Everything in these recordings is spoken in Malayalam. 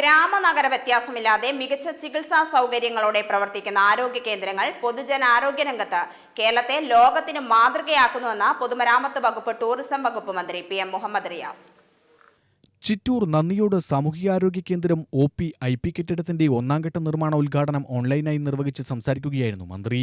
ഗ്രാമനഗര വ്യത്യാസമില്ലാതെ മികച്ച ചികിത്സാ സൗകര്യങ്ങളോടെ പ്രവർത്തിക്കുന്ന ആരോഗ്യ കേന്ദ്രങ്ങൾ പൊതുജനാരോഗ്യ രംഗത്ത് കേരളത്തെ ലോകത്തിന് മാതൃകയാക്കുന്നുവെന്ന് പൊതുമരാമത്ത് വകുപ്പ് ടൂറിസം വകുപ്പ് മന്ത്രി പി എം മുഹമ്മദ് റിയാസ്. ചിറ്റൂർ നന്ദിയോട് സാമൂഹികാരോഗ്യ കേന്ദ്രം ഒ പി ഐ പി കെട്ടിടത്തിന്റെ ഒന്നാംഘട്ട നിർമ്മാണ ഉദ്ഘാടനം ഓൺലൈനായി നിർവഹിച്ച് സംസാരിക്കുകയായിരുന്നു മന്ത്രി.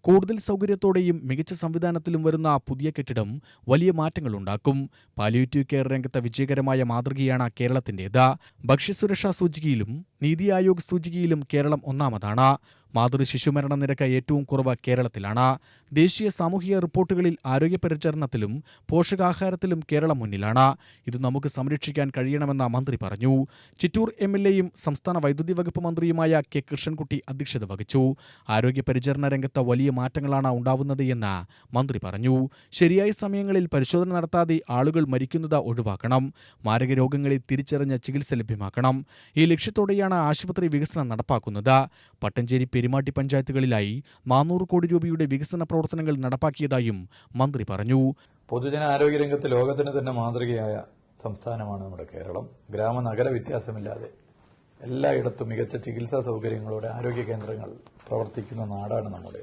കൂടുതൽ സൗകര്യത്തോടെയും മികച്ച സംവിധാനത്തിലും വരുന്ന പുതിയ കെട്ടിടം വലിയ മാറ്റങ്ങളുണ്ടാക്കും. പാലിയേറ്റീവ് കെയർ രംഗത്തെ വിജയകരമായ മാതൃകയാണ് കേരളത്തിന്റേത് ഭക്ഷ്യസുരക്ഷാ സൂചികയിലും നീതി ആയോഗ് സൂചികയിലും കേരളം ഒന്നാമതാണ്. മാതൃ ശിശുമരണ നിരക്ക് ഏറ്റവും കുറവ് കേരളത്തിലാണ്. ദേശീയ സാമൂഹിക റിപ്പോർട്ടുകളിൽ ആരോഗ്യ പരിചരണത്തിലും പോഷകാഹാരത്തിലും കേരളം മുന്നിലാണ്. ഇത് നമുക്ക് സംരക്ഷിക്കാൻ കഴിയണമെന്ന മന്ത്രി പറഞ്ഞു. ചിറ്റൂർ എം എൽ എയും സംസ്ഥാന വൈദ്യുതി വകുപ്പ് മന്ത്രിയുമായ കെ കൃഷ്ണൻകുട്ടി അധ്യക്ഷത വഹിച്ചു. ആരോഗ്യ പരിചരണ രംഗത്ത് വലിയ മാറ്റങ്ങളാണ് ഉണ്ടാവുന്നത് എന്ന് മന്ത്രി പറഞ്ഞു. ശരിയായ സമയങ്ങളിൽ പരിശോധന നടത്താതെ ആളുകൾ മരിക്കുന്നത് ഒഴിവാക്കണം. മാരക രോഗങ്ങളെ തിരിച്ചറിഞ്ഞ ചികിത്സ ലഭ്യമാക്കണം. ഈ ലക്ഷ്യത്തോടെയാണ് ആശുപത്രി വികസനം നടപ്പാക്കുന്നത്. പട്ടഞ്ചേരി പെരുമാട്ടി പഞ്ചായത്തുകളിലായി നാനൂറ് കോടി രൂപയുടെ വികസന പ്രവർത്തനങ്ങൾ നടപ്പാക്കിയതായും മന്ത്രി പറഞ്ഞു. പൊതുജന ആരോഗ്യ രംഗത്ത് ലോകത്തിന് തന്നെ മാതൃകയായ സംസ്ഥാനമാണ് നമ്മുടെ കേരളം. ഗ്രാമ നഗര വ്യത്യാസമില്ലാതെ എല്ലായിടത്തും മികച്ച ചികിത്സാ സൗകര്യങ്ങളോടെ ആരോഗ്യ കേന്ദ്രങ്ങൾ പ്രവർത്തിക്കുന്ന നാടാണ് നമ്മുടെ.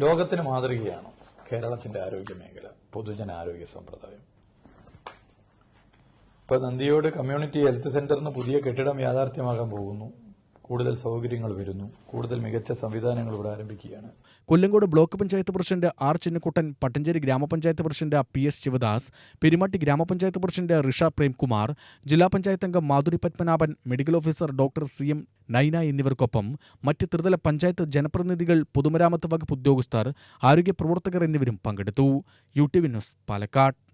ലോകത്തിന് മാതൃകയാണ് കേരളത്തിന്റെ ആരോഗ്യ മേഖല പൊതുജന ആരോഗ്യ സമ്പ്രദായം. ഇപ്പൊ നന്ദിയോട് കമ്മ്യൂണിറ്റി ഹെൽത്ത് സെന്ററിന് പുതിയ കെട്ടിടം യാഥാർത്ഥ്യമാകാൻ പോകുന്നു. കൂടുതൽ സൗകര്യങ്ങൾ വരുന്നു. കൂടുതൽ മികച്ച സംവിധാനങ്ങൾ ഇവിടെ ആരംഭിക്കുകയാണ്. Kollengode block panchayat president R Chinnakuttan Pattanchery ഗ്രാമപഞ്ചായത്ത് president P S Sivadas Perumatty ഗ്രാമപഞ്ചായത്ത് പ്രസിഡന്റ് ഋഷ പ്രേംകുമാർ ജില്ലാ പഞ്ചായത്ത് അംഗം Madhuri Padmanabhan medical officer doctor C M Naina എന്നിവർക്കൊപ്പം മറ്റ് ത്രിതല പഞ്ചായത്ത് ജനപ്രതിനിധികൾ പൊതുമരാമത്ത് വകുപ്പ് ഉദ്യോഗസ്ഥർ ആരോഗ്യ പ്രവർത്തകർ എന്നിവരും പങ്കെടുത്തു. U T news Palakkad.